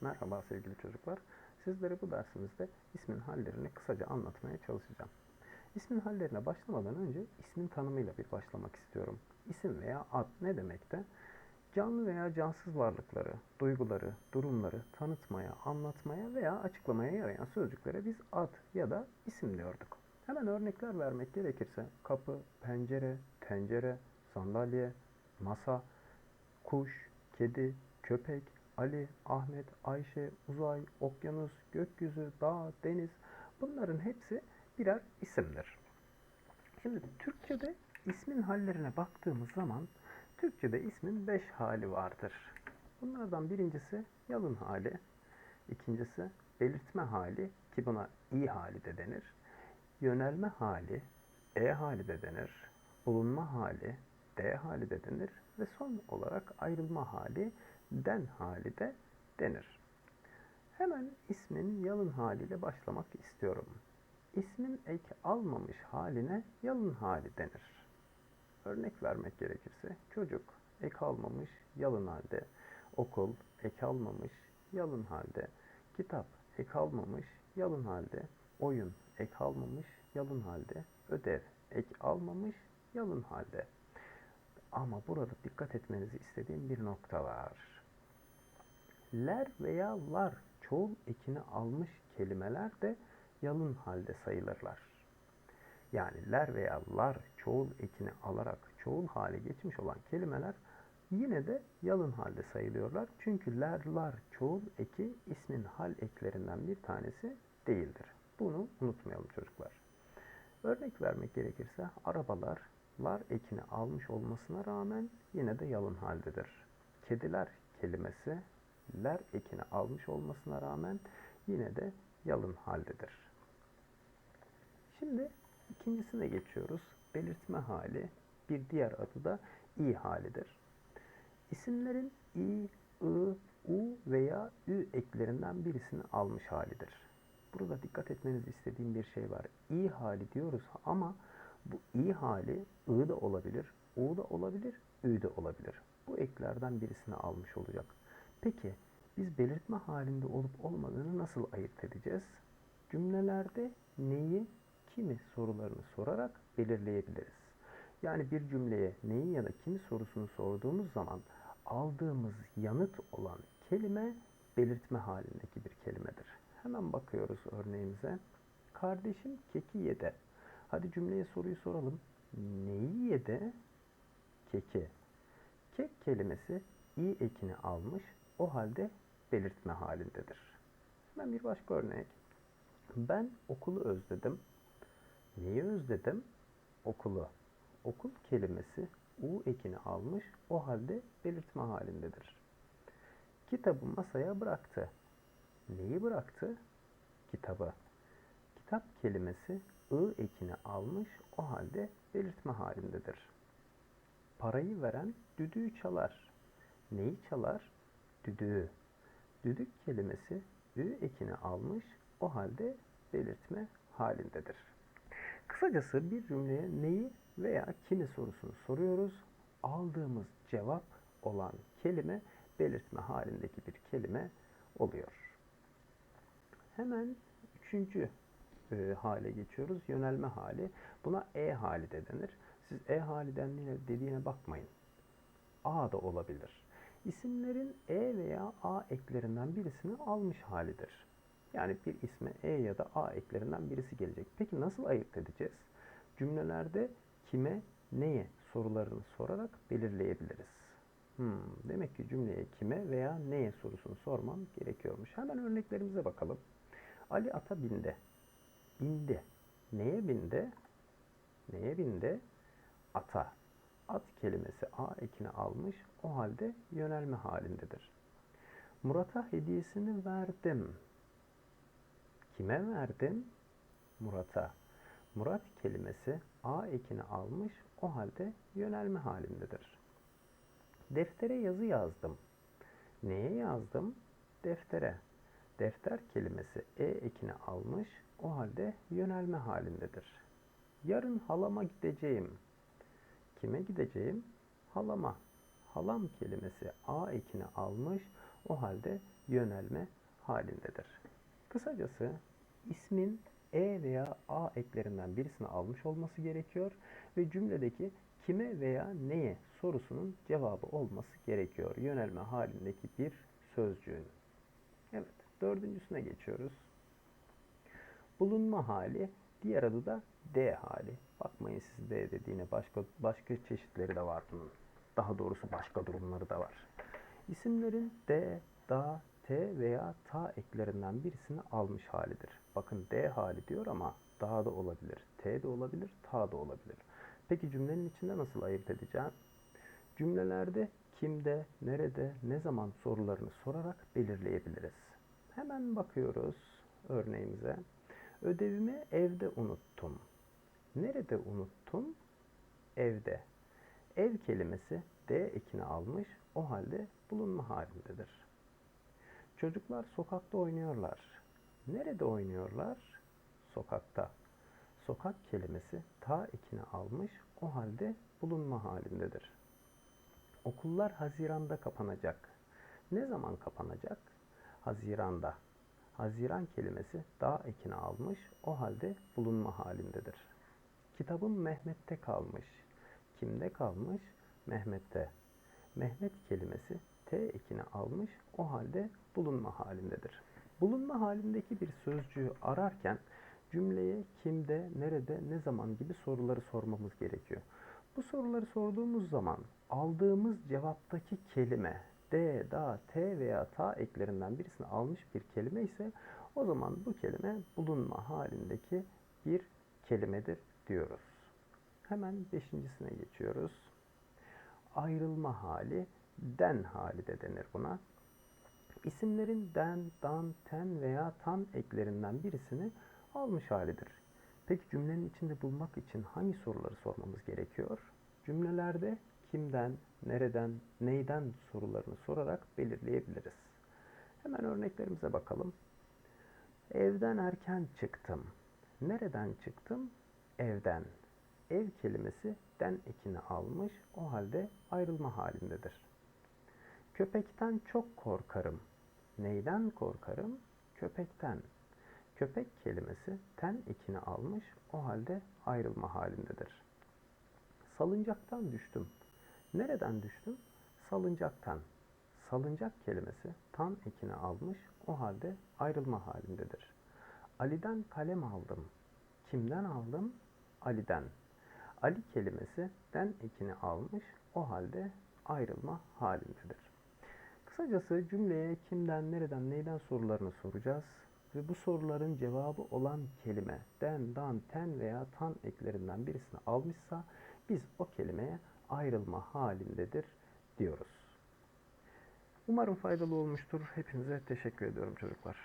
Merhaba sevgili çocuklar. Sizlere bu dersimizde ismin hallerini kısaca anlatmaya çalışacağım. İsmin hallerine başlamadan önce ismin tanımıyla bir başlamak istiyorum. İsim veya ad ne demekte? Canlı veya cansız varlıkları, duyguları, durumları tanıtmaya, anlatmaya veya açıklamaya yarayan sözcüklere biz ad ya da isim diyorduk. Hemen örnekler vermek gerekirse kapı, pencere, tencere, sandalye, masa, kuş, kedi, köpek, Ali, Ahmet, Ayşe, uzay, okyanus, gökyüzü, dağ, deniz bunların hepsi birer isimdir. Şimdi Türkçe'de ismin hallerine baktığımız zaman Türkçe'de ismin beş hali vardır. Bunlardan birincisi yalın hali, ikincisi belirtme hali ki buna i hali de denir. Yönelme hali, e hali de denir. Bulunma hali, d hali de denir. Ve son olarak ayrılma hali, den hali de denir. Hemen ismin yalın haliyle başlamak istiyorum. İsmin ek almamış haline yalın hali denir. Örnek vermek gerekirse çocuk ek almamış yalın halde, okul ek almamış yalın halde, kitap ek almamış yalın halde, oyun ek almamış yalın halde, ödev ek almamış yalın halde. Ama burada dikkat etmenizi istediğim bir nokta var. Ler veya lar çoğul ekini almış kelimeler de yalın halde sayılırlar. Yani ler veya lar çoğul ekini alarak çoğul hale geçmiş olan kelimeler yine de yalın halde sayılıyorlar. Çünkü ler, lar çoğul eki ismin hal eklerinden bir tanesi değildir. Bunu unutmayalım çocuklar. Örnek vermek gerekirse arabalar lar ekini almış olmasına rağmen yine de yalın haldedir. Kediler kelimesi ler ekini almış olmasına rağmen yine de yalın haldedir. Şimdi ikincisine geçiyoruz. Belirtme hali bir diğer adı da i halidir. İsimlerin i, i, u veya ü eklerinden birisini almış halidir. Burada dikkat etmenizi istediğim bir şey var. i hali diyoruz ama bu i hali i de olabilir, u da olabilir, ü de olabilir. Bu eklerden birisini almış olacak. Peki biz belirtme halinde olup olmadığını nasıl ayırt edeceğiz? Cümlelerde neyi, kimi sorularını sorarak belirleyebiliriz. Yani bir cümleye neyi ya da kimi sorusunu sorduğumuz zaman aldığımız yanıt olan kelime belirtme halindeki bir kelimedir. Hemen bakıyoruz örneğimize. Kardeşim keki yedi. Hadi cümleye soruyu soralım. Neyi yedi? Keki. Kek kelimesi i ekini almış. O halde belirtme halindedir. Hemen bir başka örnek. Ben okulu özledim. Neyi özledim? Okulu. Okul kelimesi u ekini almış. O halde belirtme halindedir. Kitabı masaya bıraktı. Neyi bıraktı? Kitabı. Kitap kelimesi ı ekini almış. O halde belirtme halindedir. Parayı veren düdüğü çalar. Neyi çalar? Düdüğü. Düdük kelimesi ü ekini almış. O halde belirtme halindedir. Kısacası bir cümleye neyi veya kimi sorusunu soruyoruz. Aldığımız cevap olan kelime belirtme halindeki bir kelime oluyor. Hemen üçüncü e, hale geçiyoruz. Yönelme hali. Buna e hali de denir. Siz e hali dendiğine, dediğine bakmayın. A da olabilir. İsimlerin e veya a eklerinden birisini almış halidir. Yani bir isme e ya da a eklerinden birisi gelecek. Peki nasıl ayırt edeceğiz? Cümlelerde kime, neye sorularını sorarak belirleyebiliriz. Hmm, demek ki cümleye kime veya neye sorusunu sormam gerekiyormuş. Hemen örneklerimize bakalım. Ali ata bindi. Bindi. Neye bindi? Neye bindi? Ata. At kelimesi a ekini almış. O halde yönelme halindedir. Murat'a hediyesini verdim. Kime verdim? Murat'a. Murat kelimesi a ekini almış. O halde yönelme halindedir. Deftere yazı yazdım. Neye yazdım? Deftere. Defter kelimesi e ekini almış. O halde yönelme halindedir. Yarın halama gideceğim. Kime gideceğim? Halama. Halam kelimesi a ekini almış. O halde yönelme halindedir. Kısacası ismin e veya a eklerinden birisini almış olması gerekiyor ve cümledeki kime veya neye sorusunun cevabı olması gerekiyor. Yönelme halindeki bir sözcüğün. Evet, dördüncüsüne geçiyoruz. Bulunma hali, diğer adı da D hali. Bakmayın siz D dediğine başka başka çeşitleri de var bunun. Daha doğrusu başka durumları da var. İsimlerin D, Da, T veya Ta eklerinden birisini almış halidir. Bakın D hali diyor ama Da da olabilir, T de olabilir, Ta da olabilir. Peki cümlenin içinde nasıl ayırt edeceğim? Cümlelerde kimde, nerede, ne zaman sorularını sorarak belirleyebiliriz. Hemen bakıyoruz örneğimize. Ödevimi evde unuttum. Nerede unuttum? Evde. Ev kelimesi D ekini almış, o halde bulunma halindedir. Çocuklar sokakta oynuyorlar. Nerede oynuyorlar? Sokakta. Sokak kelimesi ta ekini almış, o halde bulunma halindedir. Okullar Haziran'da kapanacak. Ne zaman kapanacak? Haziranda. Haziran kelimesi da ekini almış, o halde bulunma halindedir. Kitabım Mehmet'te kalmış. Kimde kalmış? Mehmet'te. Mehmet kelimesi T ekini almış, o halde bulunma halindedir. Bulunma halindeki bir sözcüğü ararken cümleye kimde, nerede, ne zaman gibi soruları sormamız gerekiyor. Bu soruları sorduğumuz zaman aldığımız cevaptaki kelime D, da, T veya ta eklerinden birisini almış bir kelime ise o zaman bu kelime bulunma halindeki bir kelimedir diyoruz. Hemen beşincisine geçiyoruz. Ayrılma hali, den hali de denir buna. İsimlerin den, dan, ten veya tan eklerinden birisini almış halidir. Peki cümlenin içinde bulmak için hangi soruları sormamız gerekiyor? Cümlelerde kimden, nereden, neyden sorularını sorarak belirleyebiliriz. Hemen örneklerimize bakalım. Evden erken çıktım. Nereden çıktım? Evden. Ev kelimesi den ekini almış, o halde ayrılma halindedir. Köpekten çok korkarım. Neyden korkarım? Köpekten. Köpek kelimesi ten ekini almış, o halde ayrılma halindedir. Salıncaktan düştüm. Nereden düştüm? Salıncaktan. Salıncak kelimesi tan ekini almış, o halde ayrılma halindedir. Ali'den kalem aldım. Kimden aldım? Ali'den. Ali kelimesi den ekini almış, o halde ayrılma halindedir. Kısacası cümleye kimden, nereden, neyden sorularını soracağız ve bu soruların cevabı olan kelime den, dan, ten veya tan eklerinden birisini almışsa biz o kelimeye ayrılma halindedir diyoruz. Umarım faydalı olmuştur. Hepinize teşekkür ediyorum çocuklar.